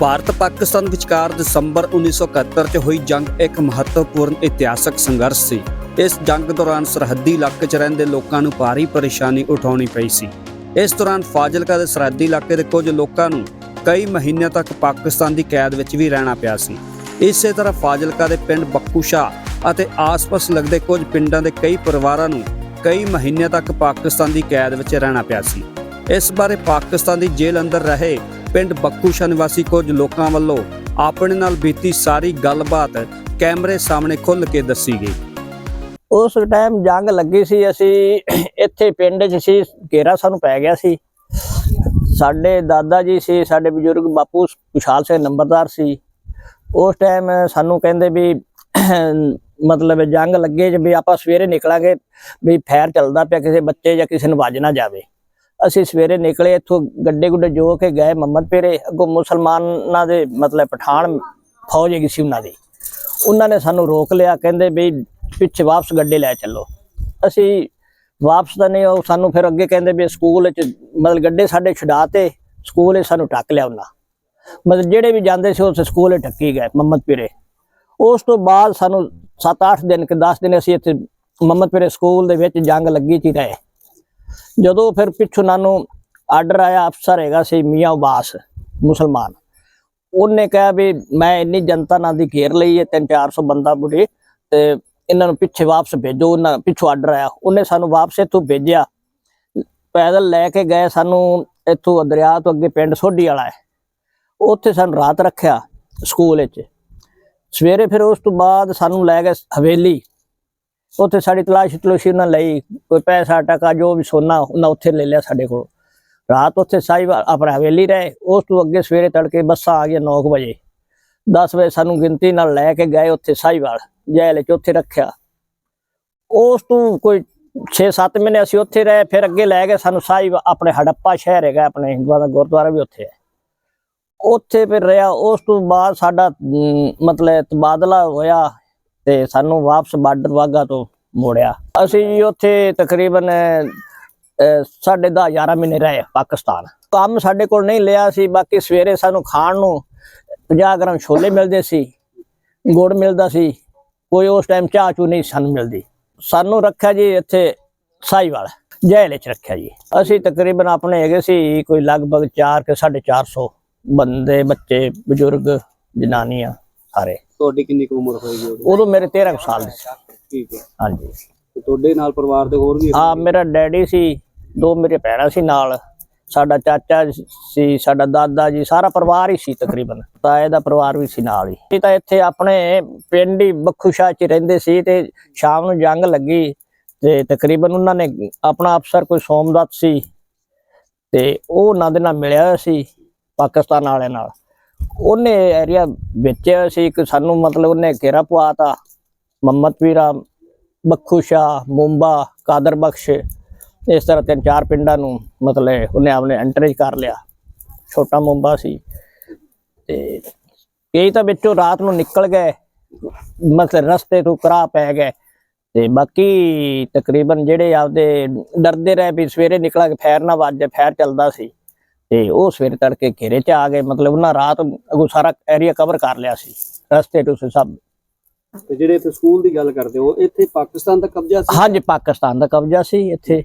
ਭਾਰਤ ਪਾਕਿਸਤਾਨ ਵਿਚਕਾਰ ਦਸੰਬਰ 1971 'ਚ ਹੋਈ ਜੰਗ ਇੱਕ ਮਹੱਤਵਪੂਰਨ ਇਤਿਹਾਸਕ ਸੰਘਰਸ਼ ਸੀ। ਇਸ ਜੰਗ ਦੌਰਾਨ ਸਰਹੱਦੀ ਇਲਾਕੇ 'ਚ ਰਹਿੰਦੇ ਲੋਕਾਂ ਨੂੰ ਭਾਰੀ ਪਰੇਸ਼ਾਨੀ ਉਠਾਉਣੀ ਪਈ ਸੀ। ਇਸ ਦੌਰਾਨ ਫਾਜ਼ਿਲਕਾ ਦੇ ਸਰਹੱਦੀ ਇਲਾਕੇ ਦੇ ਕੁਝ ਲੋਕਾਂ ਨੂੰ ਕਈ ਮਹੀਨਿਆਂ ਤੱਕ ਪਾਕਿਸਤਾਨ ਦੀ ਕੈਦ ਵਿੱਚ ਵੀ ਰਹਿਣਾ ਪਿਆ ਸੀ। ਇਸੇ ਤਰ੍ਹਾਂ ਫਾਜ਼ਿਲਕਾ ਦੇ ਪਿੰਡ ਬੱਕੂਸ਼ਾ ਅਤੇ ਆਸ-ਪਾਸ ਲੱਗਦੇ ਕੁਝ ਪਿੰਡਾਂ ਦੇ ਕਈ ਪਰਿਵਾਰਾਂ ਨੂੰ ਕਈ ਮਹੀਨਿਆਂ ਤੱਕ ਪਾਕਿਸਤਾਨ ਦੀ ਕੈਦ ਵਿੱਚ ਰਹਿਣਾ ਪਿਆ ਸੀ। ਇਸ ਬਾਰੇ ਪਾਕਿਸਤਾਨ ਦੀ ਜੇਲ੍ਹ ਅੰਦਰ ਰਹੇ ਪਿੰਡ ਬੱਕੂਸ਼ਾ ਨਿਵਾਸੀ ਕੁਝ ਲੋਕਾਂ ਵੱਲੋਂ ਆਪਣੇ ਨਾਲ ਬੀਤੀ ਸਾਰੀ ਗੱਲਬਾਤ ਕੈਮਰੇ ਸਾਹਮਣੇ ਖੁੱਲ ਕੇ ਦੱਸੀ ਗਈ। ਉਸ ਟਾਈਮ ਜੰਗ ਲੱਗੀ ਸੀ, ਅਸੀਂ ਇੱਥੇ ਪਿੰਡ 'ਚ ਸੀ, ਘੇਰਾ ਸਾਨੂੰ ਪੈ ਗਿਆ ਸੀ। ਸਾਡੇ ਦਾਦਾ ਜੀ ਸੀ, ਸਾਡੇ ਬਜ਼ੁਰਗ ਬਾਪੂ ਖੁਸ਼ਾਲ ਸਿੰਘ ਨੰਬਰਦਾਰ ਸੀ। ਉਸ ਟਾਈਮ ਸਾਨੂੰ ਕਹਿੰਦੇ ਵੀ, ਮਤਲਬ ਜੰਗ ਲੱਗੇ ਜੇ ਵੀ ਆਪਾਂ ਸਵੇਰੇ ਨਿਕਲਾਂਗੇ, ਵੀ ਫੈਰ ਚੱਲਦਾ ਪਿਆ, ਕਿਸੇ ਬੱਚੇ ਜਾਂ ਕਿਸੇ ਨੂੰ ਵੱਜ ਨਾ ਜਾਵੇ। ਅਸੀਂ ਸਵੇਰੇ ਨਿਕਲੇ, ਇੱਥੋਂ ਗੱਡੇ ਗੁੱਡੇ ਜੋ ਕੇ ਗਏ ਮੁਹੰਮਦ ਪੇਰੇ, ਅੱਗੋਂ ਮੁਸਲਮਾਨਾਂ ਦੇ ਮਤਲਬ ਪਠਾਨ ਫੌਜ ਹੈਗੀ ਸੀ ਉਹਨਾਂ ਦੀ। ਉਹਨਾਂ ਨੇ ਸਾਨੂੰ ਰੋਕ ਲਿਆ, ਕਹਿੰਦੇ ਵੀ ਪਿੱਛੇ ਵਾਪਸ ਗੱਡੇ ਲੈ ਚੱਲੋ। ਅਸੀਂ ਵਾਪਸ ਤਾਂ ਨਹੀਂ, ਉਹ ਸਾਨੂੰ ਫਿਰ ਅੱਗੇ ਕਹਿੰਦੇ ਵੀ ਸਕੂਲ ਵਿੱਚ ਮਤਲਬ ਗੱਡੇ ਸਾਡੇ ਛਡਾਤੇ ਸਕੂਲ ਵਿੱਚ ਸਾਨੂੰ ਟੱਕ ਲਿਆ ਉਹਨਾਂ। ਮਤਲਬ ਜਿਹੜੇ ਵੀ ਜਾਂਦੇ ਸੀ, ਉਸ ਸਕੂਲ ਵਿੱਚ ਟੱਕੀ ਗਏ ਮੁਹੰਮਦ ਪੀਰੇ। ਉਸ ਤੋਂ ਬਾਅਦ ਸਾਨੂੰ 7-8 ਦਿਨ ਕਿ 10 ਦਿਨ ਅਸੀਂ ਇੱਥੇ ਮੁਹੰਮਦ ਪੀਰੇ ਸਕੂਲ ਦੇ ਵਿੱਚ ਜੰਗ ਲੱਗੀ ਸੀ ਰਹੇ। ਜਦੋਂ ਫਿਰ ਪਿੱਛੋਂ ਨਾਨੂੰ ਆਰਡਰ ਆਇਆ, ਅਫਸਰ ਹੈਗਾ ਸੀ ਮੀਆਂ ਉਬਾਸ, ਮੁਸਲਮਾਨ। ਉਹਨੇ ਕਿਹਾ ਵੀ ਮੈਂ ਇੰਨੀ ਜਨਤਾ ਨਾਲ ਦੀ ਘੇਰ ਲਈ ਹੈ 3-400 ਬੰਦਾ ਬੁੜੇ ਤੇ ਇਹਨਾਂ ਨੂੰ ਪਿੱਛੇ ਵਾਪਸ ਭੇਜੋ, ਉਹਨਾਂ ਪਿੱਛੋਂ ਆਰਡਰ ਆਇਆ। ਉਹਨੇ ਸਾਨੂੰ ਵਾਪਸ ਇੱਥੋਂ ਭੇਜਿਆ। ਪੈਦਲ ਲੈ ਕੇ ਗਏ ਸਾਨੂੰ, ਇੱਥੋਂ ਦਰਿਆ ਤੋਂ ਅੱਗੇ ਪਿੰਡ ਸੋਢੀ ਵਾਲਾ ਹੈ। ਉੱਥੇ ਸਾਨੂੰ ਰਾਤ ਰੱਖਿਆ ਸਕੂਲ ਵਿੱਚ। ਸਵੇਰੇ ਫਿਰ ਉਸ ਤੋਂ ਬਾਅਦ ਸਾਨੂੰ ਲੈ ਗਏ ਹਵੇਲੀ। ਉੱਥੇ ਸਾਡੀ ਤਲਾਸ਼ ਤਲਾਸ਼ੀ ਉਹਨਾਂ ਲਈ, ਕੋਈ ਪੈਸਾ, ਟਕਾ, ਜੋ ਵੀ ਸੋਨਾ ਉਹਨਾਂ ਉੱਥੇ ਲੈ ਲਿਆ ਸਾਡੇ ਕੋਲ। ਰਾਤ ਉੱਥੇ ਸਾਈਵਾਲ ਆਪਣਾ ਹਵੇਲੀ ਰਹੇ, ਉਸ ਤੋਂ ਅੱਗੇ ਸਵੇਰੇ ਤੜਕੇ ਬੱਸਾਂ ਆ ਗਈਆਂ 9 ਵਜੇ। 10 ਵਜੇ ਸਾਨੂੰ ਗਿਣਤੀ ਨਾਲ ਲੈ ਕੇ ਗਏ ਉੱਥੇ ਸਾਈਵਾਲ ਜੈਲ ਚ ਉੱਥੇ ਰੱਖਿਆ। ਉਸ ਤੋਂ ਕੋਈ 6-7 ਮਹੀਨੇ ਅਸੀਂ ਉੱਥੇ ਰਹੇ, ਫਿਰ ਅੱਗੇ ਲੈ ਗਏ ਸਾਨੂੰ ਸਾਈ ਆਪਣੇ ਹੜੱਪਾ ਸ਼ਹਿਰ ਹੈਗਾ, ਆਪਣੇ ਹਿੰਦੂਆਂ ਦਾ ਗੁਰਦੁਆਰਾ ਵੀ ਉੱਥੇ ਹੈ। ਉੱਥੇ ਫਿਰ ਰਿਹਾ, ਉਸ ਤੋਂ ਬਾਅਦ ਸਾਡਾ ਮਤਲਬ ਤਬਾਦਲਾ ਹੋਇਆ ਤੇ ਸਾਨੂੰ ਵਾਪਸ ਬਾਰਡਰ ਵਾਗਾ ਤੋਂ ਮੋੜਿਆ। ਅਸੀਂ ਜੀ ਉੱਥੇ ਤਕਰੀਬਨ ਸਾਢੇ ਦਸ 11 ਮਹੀਨੇ ਰਹੇ ਪਾਕਿਸਤਾਨ। ਕੰਮ ਸਾਡੇ ਕੋਲ ਨਹੀਂ ਲਿਆ ਸੀ ਬਾਕੀ ਸਵੇਰੇ ਸਾਨੂੰ ਖਾਣ ਨੂੰ 50 ਗ੍ਰਾਮ ਛੋਲੇ ਮਿਲਦੇ ਸੀ ਗੁੜ ਮਿਲਦਾ ਸੀ। ਕੋਈ ਉਸ ਟਾਈਮ ਚਾਹ ਚੂ ਨਹੀਂ ਸਾਨੂੰ ਮਿਲਦੀ। ਸਾਨੂੰ ਰੱਖਿਆ ਜੀ ਇੱਥੇ ਸਾਈਵਾਲ ਜੈਲ ਵਿੱਚ ਰੱਖਿਆ ਜੀ। ਅਸੀਂ ਤਕਰੀਬਨ ਆਪਣੇ ਹੈਗੇ ਸੀ ਕੋਈ ਲਗਭਗ 4 ਕੇ 450 ਬੰਦੇ ਬੱਚੇ ਬਜ਼ੁਰਗ ਜਨਾਨੀਆਂ ਸਾਰੇ। ਤੁਹਾਡੀ ਕਿੰਨੀ ਕੁ ਉਮਰ ਹੋਏਗੀ ਉਦੋਂ ਮੇਰੇ 13 ਕੁ ਸਾਲ ਦੇ ਸੀ। ਠੀਕ ਹੈ। ਹਾਂਜੀ। ਤੇ ਤੁਹਾਡੇ ਨਾਲ ਪਰਿਵਾਰ ਦੇ ਹੋਰ ਵੀ ਆ ਮੇਰਾ ਡੈਡੀ ਸੀ ਦੋ ਮੇਰੇ ਭੈਣਾਂ ਸੀ ਨਾਲ। ਸਾਡਾ ਚਾਚਾ ਸੀ ਸਾਡਾ ਦਾਦਾ ਜੀ ਸਾਰਾ ਪਰਿਵਾਰ ਹੀ ਸੀ ਤਕਰੀਬਨ। ਤਾਏ ਦਾ ਪਰਿਵਾਰ ਵੀ ਸੀ ਨਾਲ ਹੀ। ਅਸੀਂ ਤਾਂ ਇੱਥੇ ਆਪਣੇ ਪਿੰਡ ਹੀ ਬਖੂਸ਼ਾ ਚ ਰਹਿੰਦੇ ਸੀ ਤੇ ਸ਼ਾਮ ਨੂੰ ਜੰਗ ਲੱਗੀ ਤੇ ਤਕਰੀਬਨ ਉਹਨਾਂ ਨੇ ਆਪਣਾ ਅਫਸਰ ਕੋਈ ਸੋਮਦੱਤ ਸੀ ਤੇ ਉਹ ਉਹਨਾਂ ਦੇ ਨਾਲ ਮਿਲਿਆ ਹੋਇਆ ਸੀ ਪਾਕਿਸਤਾਨ ਵਾਲਿਆਂ ਨਾਲ। ਉਹਨੇ ਏਰੀਆ ਵੇਚਿਆ ਸੀ ਕਿ ਸਾਨੂੰ ਮਤਲਬ ਉਹਨੇ ਘੇਰਾ ਪਵਾਤਾ ਮੁਹੰਮਦ ਪੀਰਾ ਬੱਖੂ ਸ਼ਾਹ, ਮੁੰਬਾ, ਕਾਦਰ ਬਖਸ਼, ਇਸ ਤਰ੍ਹਾਂ ਤਿੰਨ ਚਾਰ ਪਿੰਡਾਂ ਨੂੰ ਮਤਲਬ ਉਹਨੇ ਆਪਣੇ ਐਂਟਰੇਜ ਕਰ ਲਿਆ। ਛੋਟਾ ਮੁੰਬਾ ਸੀ। ਤੇ ਕਈ ਤਾਂ ਵਿੱਚੋਂ ਰਾਤ ਨੂੰ ਨਿਕਲ ਗਏ। ਮਤਲਬ ਰਸਤੇ ਤੋਂ ਕਰਾ ਪੈ ਗਏ। ਤੇ ਬਾਕੀ ਤਕਰੀਬਨ ਜਿਹੜੇ ਆਪਦੇ ਡਰਦੇ ਰਹੇ ਵੀ ਸਵੇਰੇ ਨਿਕਲਾਂਗੇ ਫੈਰ ਨਾ ਵੱਜ ਫੈਰ ਚੱਲਦਾ ਸੀ। ਤੇ ਉਹ ਸਵੇਰੇ ਤੜਕੇ ਘੇਰੇ 'ਚ ਆ ਗਏ। ਮਤਲਬ ਉਹਨਾਂ ਰਾਤ ਅਗੋ ਸਾਰਾ ਏਰੀਆ ਕਵਰ ਕਰ ਲਿਆ ਸੀ। ਰਸਤੇ ਤੋਂ ਸਭ ਤੇ ਜਿਹੜੇ ਇੱਥੇ ਸਕੂਲ ਦੀ ਗੱਲ ਕਰਦੇ ਹੋ ਇੱਥੇ ਪਾਕਿਸਤਾਨ ਦਾ ਕਬਜ਼ਾ ਸੀ? ਹਾਂਜੀ ਪਾਕਿਸਤਾਨ ਦਾ ਕਬਜ਼ਾ ਸੀ ਇੱਥੇ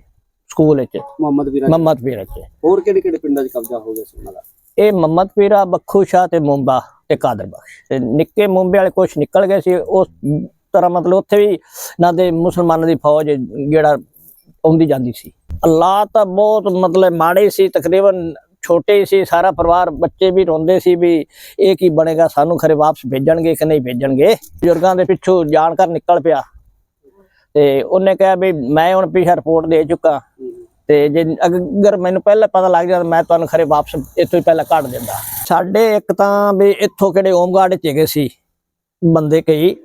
ਸਕੂਲ ਵਿੱਚ ਮੁਹੰਮਦ ਵੀਰਾ ਮੁਹੰਮਦ ਪੀਰ ਚ। ਹੋਰ ਕਿਹੜੇ ਕਿਹੜੇ ਪਿੰਡਾਂ 'ਚ ਕਬਜ਼ਾ ਹੋ ਗਿਆ ਸੀ ਉਹਨਾਂ ਦਾ? ਇਹ ਮੁਹੰਮਦ ਪੀਰਾ ਬੱਖੂ ਸ਼ਾਹ ਤੇ ਮੁੰਬਾ ਤੇ ਕਾਦਰ ਬਖਸ਼। ਤੇ ਨਿੱਕੇ ਮੁੰਬੇ ਵਾਲੇ ਕੁਝ ਨਿਕਲ ਗਏ ਸੀ ਉਸ ਤਰ੍ਹਾਂ ਮਤਲਬ ਉੱਥੇ ਵੀ ਨਾ ਦੇ ਮੁਸਲਮਾਨਾਂ ਦੀ ਫੌਜ ਜਿਹੜਾ ਆਉਂਦੀ ਜਾਂਦੀ ਸੀ। ਅੱਲਾਹ ਤਾਂ ਬਹੁਤ ਮਤਲਬ ਮਾੜੇ ਸੀ ਤਕਰੀਬਨ ਛੋਟੇ ਹੀ ਸੀ, ਸਾਰਾ ਪਰਿਵਾਰ, ਬੱਚੇ ਵੀ ਰੋਂਦੇ ਸੀ ਵੀ ਇਹ ਕੀ ਬਣੇਗਾ, ਸਾਨੂੰ ਖਰੇ ਵਾਪਸ ਭੇਜਣਗੇ ਕਿ ਨਹੀਂ ਭੇਜਣਗੇ? ਬਜ਼ੁਰਗਾਂ ਦੇ ਪਿੱਛੋਂ ਜਾਣਕਾਰ ਨਿਕਲ ਪਿਆ। ਤੇ ਉਹਨੇ ਕਿਹਾ ਵੀ ਮੈਂ ਹੁਣ ਪਿਛਾ ਰਿਪੋਰਟ ਦੇ ਚੁੱਕਾ। ਤੇ ਜੇ ਅਗਰ ਮੈਨੂੰ ਪਹਿਲਾਂ ਪਤਾ ਲੱਗ ਜਾਂਦਾ, ਮੈਂ ਤੁਹਾਨੂੰ ਖਰੇ ਵਾਪਸ ਇੱਥੋਂ ਹੀ ਪਹਿਲਾਂ ਕੱਢ ਦਿੰਦਾ। ਸਾਡੇ ਇੱਕ ਤਾਂ ਵੀ ਇੱਥੋਂ ਕਿਹੜੇ ਓਮਗਾਰਡ ਚ ਗਏ ਸੀ, ਬੰਦੇ ਕਈ,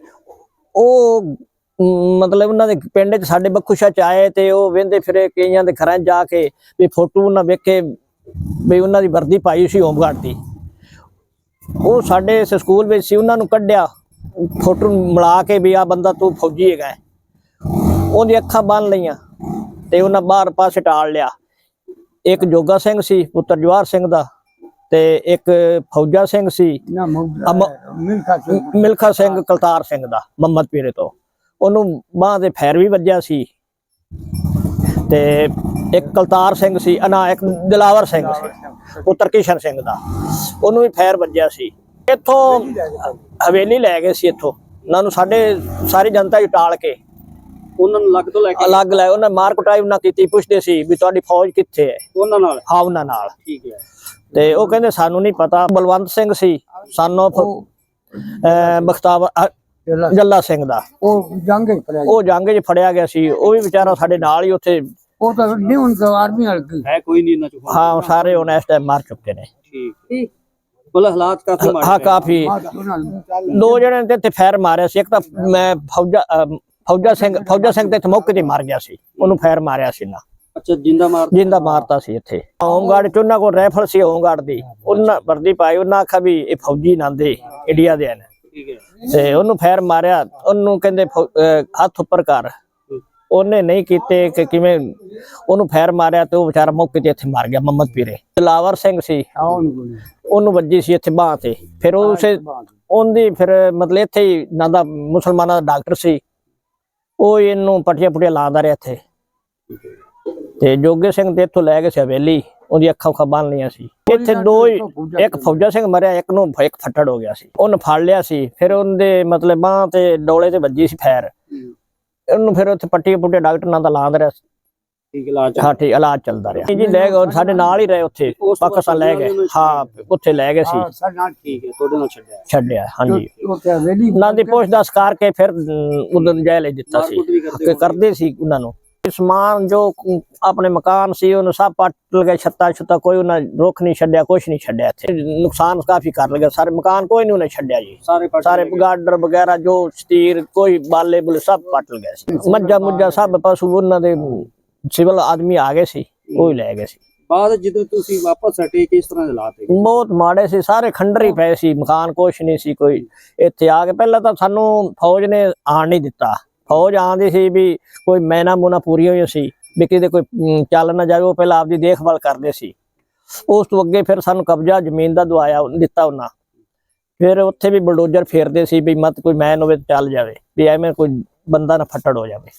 ਉਹ ਮਤਲਬ ਉਹਨਾਂ ਦੇ ਪਿੰਡ ਚ ਸਾਡੇ ਬਖੁਸ਼ਾ ਚ ਆਏ ਤੇ ਉਹ ਵੇਂਦੇ ਫਿਰੇ ਕਈਆਂ ਦੇ ਘਰਾਂ 'ਚ ਜਾ ਕੇ ਵੀ ਫੋਟੋ ਉਹਨਾਂ ਵੇਖੇ ਵੀ ਉਹਨਾਂ ਦੀ ਵਰਦੀ ਪਾਈ ਸੀ ਓਮਗਾਰਡ ਦੀ। ਉਹ ਸਾਡੇ ਇਸ ਸਕੂਲ ਵਿੱਚ ਸੀ ਉਹਨਾਂ ਨੂੰ ਕੱਢਿਆ। ਫੋਟੋ ਮਿਲਾ ਕੇ ਵੀ ਆ ਬੰਦਾ ਤੂੰ ਫੌਜੀ ਹੈਗਾ। ਉਹਦੀ ਅੱਖਾਂ ਬੰਨ ਲਈਆਂ ਤੇ ਉਹਨਾਂ ਬਾਹਰ ਪਾਸੇ ਟਾਲ ਲਿਆ। ਇੱਕ ਜੋਗਾ ਸਿੰਘ ਸੀ ਪੁੱਤਰ ਜਵਾਹਰ ਸਿੰਘ ਦਾ ਤੇ ਇੱਕ ਫੌਜਾ ਸਿੰਘ ਸੀ। ਮਿਲਖਾ ਸਿੰਘ। ਕਲਤਾਰ ਸਿੰਘ ਦਾ ਮੁਹੰਮਦ ਪੀਰੇ ਤੋਂ। ਉਹਨੂੰ ਬਾਹ ਦੇ ਫੈਰ ਵੀ ਵੱਜਿਆ ਸੀ। ਤੇ ਇੱਕ ਕਲਤਾਰ ਸਿੰਘ ਸੀ ਅਨਾ ਇੱਕ ਦਿਲਾਵਰ ਸਿੰਘ ਸੀ ਪੁੱਤਰ ਕਿਸ਼ਨ ਸਿੰਘ ਦਾ। ਉਹਨੂੰ ਵੀ ਫੈਰ ਵੱਜਿਆ ਸੀ। ਇੱਥੋਂ ਹਵੇਲੀ ਲੈ ਗਏ ਸੀ। ਇੱਥੋਂ। ਉਹਨਾਂ ਨੂੰ ਸਾਡੇ ਸਾਰੀ ਜਨਤਾ ਹੀ ਟਾਲ ਕੇ ਉਹਨਾਂ ਨੂੰ ਲੱਗ ਤੋਂ ਲੈ ਕੇ ਅਲੱਗ ਲੈ ਉਹਨਾਂ ਮਾਰ ਕੁਟਾਈ ਉਹਨਾਂ ਕੀਤੀ ਪੁੱਛਦੇ ਸੀ ਵੀ ਤੁਹਾਡੀ ਫੌਜ ਕਿੱਥੇ ਹੈ? ਉਹਨਾਂ ਨਾਲ? ਹਾਂ ਉਹਨਾਂ ਨਾਲ। ਠੀਕ ਹੈ। ਤੇ ਉਹ ਕਹਿੰਦੇ ਸਾਨੂੰ ਨਹੀਂ ਪਤਾ ਬਲਵੰਤ ਸਿੰਘ ਸੀ ਸਨ ਜਿਹੜਾ ਜੱਲਾ। ਸਿੰਘ ਦਾ। ਉਹ ਜੰਗ ਚ ਫੜਿਆ ਉਹ ਜੰਗ 'ਚ ਫੜਿਆ ਗਿਆ ਸੀ। ਉਹ ਵੀ ਵਿਚਾਰਾ ਸਾਡੇ ਨਾਲ ਹੀ ਉੱਥੇ ਉਹ ਤਾਂ ਨਹੀਂ ਹੁਣ ਤਾਂ ਆਰਮੀ ਹਲ ਗਈ ਹੈ ਕੋਈ ਨਹੀਂ ਇਹਨਾਂ ਚ। ਹਾਂ ਉਹ ਸਾਰੇ ਹੁਣ ਇਸ ਟਾਈਮ ਮਰ ਚੁੱਕੇ ਨੇ। ਠੀਕ। ਮਤਲਬ ਹਾਲਾਤ ਕਾਫੀ ਮਾੜੇ ਹਾਂ ਕਾਫੀ। ਦੋ ਜਣੇ ਤੇ ਇੱਥੇ ਫੈਰ ਮਾਰਿਆ ਸੀ। ਇੱਕ ਤਾਂ ਮੈਂ ਫੌਜਾ ਫੌਜਾ ਸਿੰਘ ਫੌਜਾ ਸਿੰਘ ਤੇ ਮੌਕੇ ਤੇ ਮਰ ਗਿਆ ਸੀ। ਉਹਨੂੰ ਫੈਰ ਮਾਰਿਆ ਸੀ ਨਾ ਅੱਛਾ ਜਿੰਦਾ ਮਾਰ ਜਿੰਦਾ ਮਾਰਤਾ ਸੀ ਇੱਥੇ। ਹੋਮਗਾਰਡ ਚ ਉਹਨਾਂ ਕੋਲ ਰਾਈਫਲ ਸੀ ਹੋਮਗਾਰਡ ਦੀ। ਉਹਨਾਂ ਵਰਦੀ ਪਾਈ ਉਹਨਾਂ ਆਖਿਆ ਵੀ ਇਹ ਫੌਜੀ ਨਾਂਦੇ ਇੰਡੀਆ ਦੇ ਹੈ। ਤੇ ਉਹਨੂੰ ਫੈਰ ਮਾਰਿਆ। ਉਹਨੂੰ ਕਹਿੰਦੇ ਹੱਥ ਉੱਪਰ ਕਰ। ਉਹਨੇ ਨਹੀਂ ਕੀਤੇ ਕਿ ਕਿਵੇਂ ਉਹਨੂੰ ਫੈਰ ਮਾਰਿਆ ਤੇ ਉਹ ਵਿਚਾਰਾ ਮੌਕੇ ਤੇ ਇੱਥੇ ਮਰ ਗਿਆ ਮੁਹੰਮਦ ਪੀਰੇ। ਦਿਲਾਵਰ ਸਿੰਘ ਸੀ। ਉਹਨੂੰ ਵੱਜੀ ਸੀ ਇੱਥੇ ਬਾਹ ਤੇ। ਫਿਰ ਉਸੇ ਉਹਦੀ ਫਿਰ ਮਤਲਬ ਇੱਥੇ ਹੀ ਨਾ ਦਾ ਮੁਸਲਮਾਨਾਂ ਦਾ ਡਾਕਟਰ ਸੀ। ਉਹ ਇਹਨੂੰ ਪਟੀਆਂ ਪੁਟੀਆਂ ਲਾਉਂਦਾ ਰਿਹਾ ਇੱਥੇ। ਤੇ ਜੋਗੇ ਸਿੰਘ ਦੇ ਇੱਥੋਂ ਲੈ ਸੀ ਹਵੇਲੀ। ਉਹਦੀ ਅੱਖਾਂ ਉੱਖਾਂ ਬੰਨ ਲਈਆਂ ਸੀ। ਇੱਥੇ ਦੋ ਇੱਕ ਫੌਜਾ ਸਿੰਘ ਮਰਿਆ ਇੱਕ ਨੂੰ ਇੱਕ ਫੱਟੜ ਹੋ ਗਿਆ ਸੀ। ਉਹਨੂੰ ਫੜ ਲਿਆ ਸੀ। ਫਿਰ ਉਹਦੇ ਮਤਲਬ ਬਾਹ ਤੇ ਡੋਲੇ ਤੇ ਵੱਜੀ ਸੀ ਫੈਰ। ਉਹਨੂੰ ਫਿਰ ਉੱਥੇ ਪੱਟੀ ਪੁੱਟੇ ਡਾਕਟਰ ਨਾਲ ਦਾ ਲਾਉਂਦਾ ਰਿਹਾ ਠੀਕ ਇਲਾਜ ਹਾਂ ਠੀਕ ਇਲਾਜ ਚੱਲਦਾ ਰਿਹਾ। ਜੀ ਲੈ ਗਏ ਸਾਡੇ ਨਾਲ ਹੀ ਰਹੇ ਉੱਥੇ ਪਾਕਿਸਤਾਨ ਲੈ ਗਏ। ਹਾਂ ਉੱਥੇ ਲੈ ਗਏ ਸੀ। ਸਾਡਾ ਠੀਕ ਹੈ ਤੁਹਾਡੇ ਨਾਲ ਛੱਡਿਆ। ਛੱਡਿਆ ਹਾਂਜੀ। ਉਹਨਾਂ ਦੀ ਪੁੱਛਦਾਸ ਕਰਕੇ ਫਿਰ ਉਦੋਂ ਜੈਲ ਦਿੱਤਾ ਸੀ। ਕਰਦੇ ਸੀ ਉਹਨਾਂ ਨੂੰ। ਸਮਾਨ ਜੋ ਆਪਣੇ ਮਕਾਨ ਸੀ ਉਹਨੂੰ ਸਭ ਪੱਟ ਲਗੇ ਛੱਤਾ ਛੱਤਾ ਕੋਈ ਉਹਨਾਂ ਰੁੱਖ ਨਹੀਂ ਛੱਡਿਆ ਕੁਛ ਨਹੀਂ ਛੱਡਿਆ ਇੱਥੇ। ਨੁਕਸਾਨ ਕਾਫੀ ਕਰ ਲਗਾ। ਸਾਰੇ ਮਕਾਨ ਕੋਈ ਨਹੀਂ ਉਹਨੇ ਛੱਡਿਆ ਜੀ। ਸਾਰੇ ਗਾਰਡਰ ਵਗੈਰਾ ਜੋ ਸਟੀਰ ਕੋਈ ਬਾਲੇ ਬੁਲੇ ਸਭ ਪੱਟ ਲਗੇ ਸੀ। ਮੱਝਾਂ ਮੁੱਝਾਂ ਸਭ ਪਸ਼ੂ ਉਹਨਾਂ ਦੇ ਸਿਵਲ ਆਦਮੀ ਆ ਗਏ ਸੀ ਉਹ ਲੈ ਗਏ ਸੀ। ਬਾਅਦ ਜਦੋਂ ਤੁਸੀਂ ਵਾਪਸ ਹਟੇ ਕਿਸ ਤਰ੍ਹਾਂ ਦੇ ਹਾਲਾਤ ਬਹੁਤ ਮਾੜੇ ਸੀ। ਸਾਰੇ ਖੰਡਰ ਹੀ। ਪਏ ਸੀ। ਮਕਾਨ ਕੁਛ ਨਹੀਂ ਸੀ ਕੋਈ। ਇੱਥੇ ਆ ਕੇ ਪਹਿਲਾਂ ਤਾਂ ਸਾਨੂੰ ਫੌਜ ਨੇ ਆਣ ਨਹੀਂ ਦਿੱਤਾ। ਫੌਜ ਆਂਦੀ ਸੀ ਵੀ ਕੋਈ ਮੈਨਾ ਮੂਨਾ ਪੂਰੀ ਹੋਈ ਸੀ, ਵੀ ਕਿਤੇ ਕੋਈ ਚੱਲ ਨਾ ਜਾਵੇ, ਉਹ ਪਹਿਲਾਂ ਆਪਦੀ ਦੇਖਭਾਲ ਕਰਦੇ ਸੀ। ਉਸ ਤੋਂ ਅੱਗੇ ਫਿਰ ਸਾਨੂੰ ਕਬਜ਼ਾ ਜ਼ਮੀਨ ਦਾ ਦਵਾਇਆ ਦਿੱਤਾ ਉਹਨਾਂ। ਫਿਰ ਉੱਥੇ ਵੀ ਬਲਡੋਜ਼ਰ ਫੇਰਦੇ ਸੀ ਵੀ ਮਤ ਕੋਈ ਮੈਨ ਹੋਵੇ ਚੱਲ ਜਾਵੇ, ਵੀ ਐਵੇਂ ਕੋਈ ਬੰਦਾ ਨਾ ਫੱਟੜ ਹੋ ਜਾਵੇ।